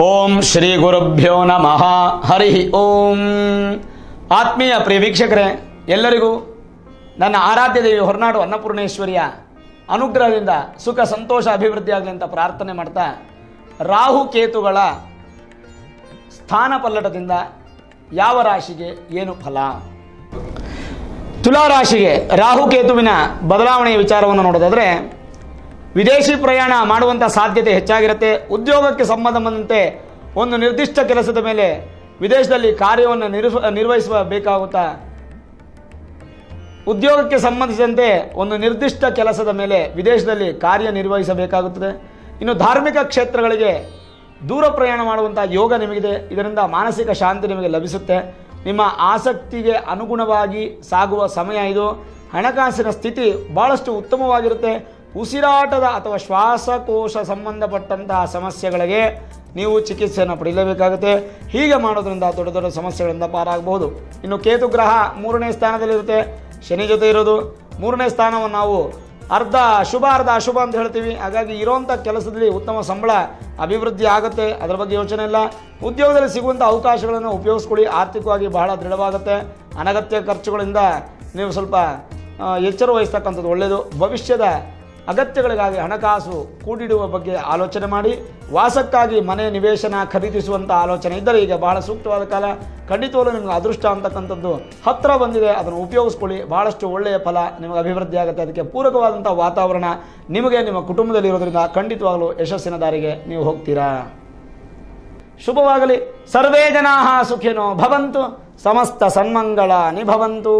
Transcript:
ಓಂ ಶ್ರೀ ಗುರುಭ್ಯೋ ನಮಃ. ಹರಿ ಓಂ. ಆತ್ಮೀಯ ಪ್ರಿಯ ವೀಕ್ಷಕರೇ, ಎಲ್ಲರಿಗೂ ನನ್ನ ಆರಾಧ್ಯ ದೇವಿ ಹೊರನಾಡು ಅನ್ನಪೂರ್ಣೇಶ್ವರಿಯ ಅನುಗ್ರಹದಿಂದ ಸುಖ ಸಂತೋಷ ಅಭಿವೃದ್ಧಿ ಆಗಲಿ ಅಂತ ಪ್ರಾರ್ಥನೆ ಮಾಡ್ತಾ ರಾಹು ಕೇತುಗಳ ಸ್ಥಾನ ಪಲ್ಲಟದಿಂದ ಯಾವ ರಾಶಿಗೆ ಏನು ಫಲ? ತುಲಾ ರಾಶಿಗೆ ರಾಹುಕೇತುವಿನ ಬದಲಾವಣೆಯ ವಿಚಾರವನ್ನು ನೋಡೋದಾದರೆ ವಿದೇಶಿ ಪ್ರಯಾಣ ಮಾಡುವಂಥ ಸಾಧ್ಯತೆ ಹೆಚ್ಚಾಗಿರುತ್ತೆ. ಉದ್ಯೋಗಕ್ಕೆ ಸಂಬಂಧಪಟ್ಟಂತೆ ಒಂದು ನಿರ್ದಿಷ್ಟ ಕೆಲಸದ ಮೇಲೆ ವಿದೇಶದಲ್ಲಿ ಕಾರ್ಯವನ್ನು ನಿರ್ವ, ನಿರ್ವಹಿಸುವ ಬೇಕಾಗುತ್ತಾ? ಉದ್ಯೋಗಕ್ಕೆ ಸಂಬಂಧಿಸಿದಂತೆ ಒಂದು ನಿರ್ದಿಷ್ಟ ಕೆಲಸದ ಮೇಲೆ ವಿದೇಶದಲ್ಲಿ ಕಾರ್ಯನಿರ್ವಹಿಸಬೇಕಾಗುತ್ತದೆ ಇನ್ನು ಧಾರ್ಮಿಕ ಕ್ಷೇತ್ರಗಳಿಗೆ ದೂರ ಪ್ರಯಾಣ ಮಾಡುವಂಥ ಯೋಗ ನಿಮಗಿದೆ. ಇದರಿಂದ ಮಾನಸಿಕ ಶಾಂತಿ ನಿಮಗೆ ಲಭಿಸುತ್ತೆ. ನಿಮ್ಮ ಆಸಕ್ತಿಗೆ ಅನುಗುಣವಾಗಿ ಸಾಗುವ ಸಮಯ ಇದು. ಹಣಕಾಸಿನ ಸ್ಥಿತಿ ಭಾಳಷ್ಟು ಉತ್ತಮವಾಗಿರುತ್ತೆ. ಉಸಿರಾಟದ ಅಥವಾ ಶ್ವಾಸಕೋಶ ಸಂಬಂಧಪಟ್ಟಂತಹ ಸಮಸ್ಯೆಗಳಿಗೆ ನೀವು ಚಿಕಿತ್ಸೆಯನ್ನು ಪಡೆಯಲೇಬೇಕಾಗುತ್ತೆ. ಹೀಗೆ ಮಾಡೋದ್ರಿಂದ ದೊಡ್ಡ ದೊಡ್ಡ ಸಮಸ್ಯೆಗಳಿಂದ ಪಾರಾಗಬಹುದು. ಇನ್ನು ಕೇತು ಗ್ರಹ ಮೂರನೇ ಸ್ಥಾನದಲ್ಲಿರುತ್ತೆ. ಶನಿ ಜೊತೆ ಇರೋದು. ಮೂರನೇ ಸ್ಥಾನವನ್ನು ನಾವು ಅರ್ಧ ಶುಭ, ಅರ್ಧ ಅಶುಭ ಅಂತ ಹೇಳ್ತೀವಿ. ಹಾಗಾಗಿ ಇರೋಂಥ ಕೆಲಸದಲ್ಲಿ ಉತ್ತಮ ಸಂಬಳ, ಅಭಿವೃದ್ಧಿ ಆಗುತ್ತೆ. ಅದರ ಬಗ್ಗೆ ಯೋಚನೆ ಇಲ್ಲ. ಉದ್ಯೋಗದಲ್ಲಿ ಸಿಗುವಂಥ ಅವಕಾಶಗಳನ್ನು ಉಪಯೋಗಿಸ್ಕೊಳ್ಳಿ. ಆರ್ಥಿಕವಾಗಿ ಬಹಳ ದೃಢವಾಗುತ್ತೆ. ಅನಗತ್ಯ ಖರ್ಚುಗಳಿಂದ ನೀವು ಸ್ವಲ್ಪ ಎಚ್ಚರ ವಹಿಸ್ತಕ್ಕಂಥದ್ದು ಒಳ್ಳೆಯದು ಭವಿಷ್ಯದ ಅಗತ್ಯಗಳಿಗಾಗಿ ಹಣಕಾಸು ಕೂಡಿಡುವ ಬಗ್ಗೆ ಆಲೋಚನೆ ಮಾಡಿ, ವಾಸಕ್ಕಾಗಿ ಮನೆ ನಿವೇಶನ ಖರೀದಿಸುವಂಥ ಆಲೋಚನೆ ಇದ್ದರೆ ಈಗ ಬಹಳ ಸೂಕ್ತವಾದ ಕಾಲ. ಖಂಡಿತವಾಗಲೂ ನಿಮಗೆ ಅದೃಷ್ಟ ಅಂತಕ್ಕಂಥದ್ದು ಹತ್ತಿರ ಬಂದಿದೆ, ಅದನ್ನು ಉಪಯೋಗಿಸ್ಕೊಳ್ಳಿ. ಭಾಳಷ್ಟು ಒಳ್ಳೆಯ ಫಲ ನಿಮಗೆ ಅಭಿವೃದ್ಧಿ ಆಗುತ್ತೆ. ಅದಕ್ಕೆ ಪೂರಕವಾದಂಥ ವಾತಾವರಣ ನಿಮಗೆ ನಿಮ್ಮ ಕುಟುಂಬದಲ್ಲಿ ಇರೋದ್ರಿಂದ ಖಂಡಿತವಾಗಲೂ ಯಶಸ್ಸಿನ ದಾರಿಗೆ ನೀವು ಹೋಗ್ತೀರಾ. ಶುಭವಾಗಲಿ. ಸರ್ವೇ ಜನಾ ಸುಖಿನೋ ಭವಂತು. ಸಮಸ್ತ ಸನ್ಮಂಗಳ ನಿಭವಂತು.